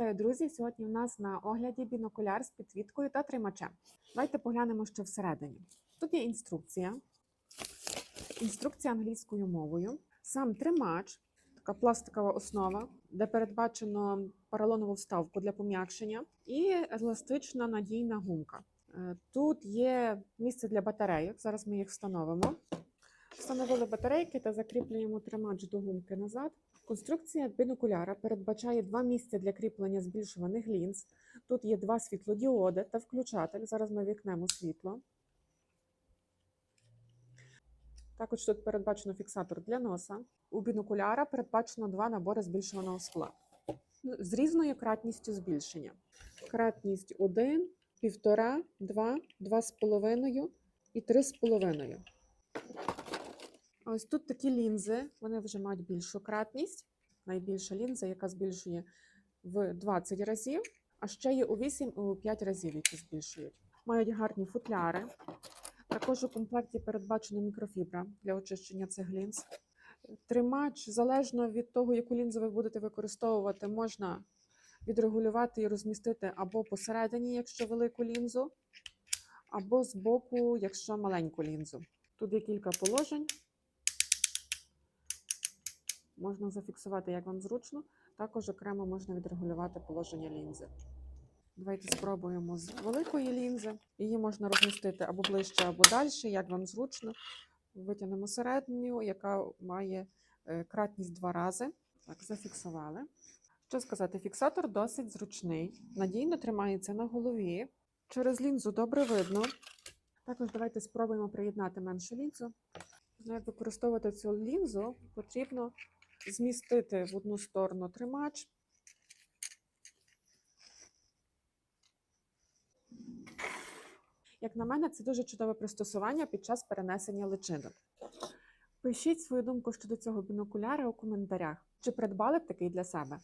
Вітаю, друзі! Сьогодні у нас на огляді бінокуляр з підвіткою та тримачем. Давайте поглянемо, що всередині. Тут є інструкція. Інструкція англійською мовою. Сам тримач, така пластикова основа, де передбачено поролонову вставку для пом'якшення, і еластична надійна гумка. Е, Тут є місце для батарейок. Зараз ми їх встановимо. Встановили батарейки та закріплюємо тримач до гумки назад. Конструкція бінокуляра передбачає два місця для кріплення збільшуваних лінз. Тут є два світлодіоди та включатель. Зараз ми вікнемо світло. Також тут передбачено фіксатор для носа. У бінокуляра передбачено два набори збільшуваного скла з різною кратністю збільшення. Кратність 1, 1,5, 2, 2,5 і 3,5. Ось тут такі лінзи, вони вже мають більшу кратність. Найбільша лінза, яка збільшує в 20 разів, а ще є у 8 і у 5 разів, які збільшують. Мають гарні футляри. Також у комплекті передбачена мікрофібра для очищення цих лінз. Тримач, залежно від того, яку лінзу ви будете використовувати, можна відрегулювати і розмістити або посередині, якщо велику лінзу, або збоку, якщо маленьку лінзу. Тут є кілька положень. Можна зафіксувати, як вам зручно. Також окремо можна відрегулювати положення лінзи. Давайте спробуємо з великої лінзи. Її можна розмістити або ближче, або далі, як вам зручно. Витягнемо середню, яка має е, кратність два рази. Так, зафіксували. Що сказати, фіксатор досить зручний, надійно тримається на голові. Через лінзу добре видно. Також давайте спробуємо приєднати меншу лінзу. Як використовувати цю лінзу, потрібно змістити в одну сторону тримач. Як на мене, це дуже чудове пристосування під час перенесення личинок. Пишіть свою думку щодо цього бінокуляра у коментарях. Чи придбали б такий для себе?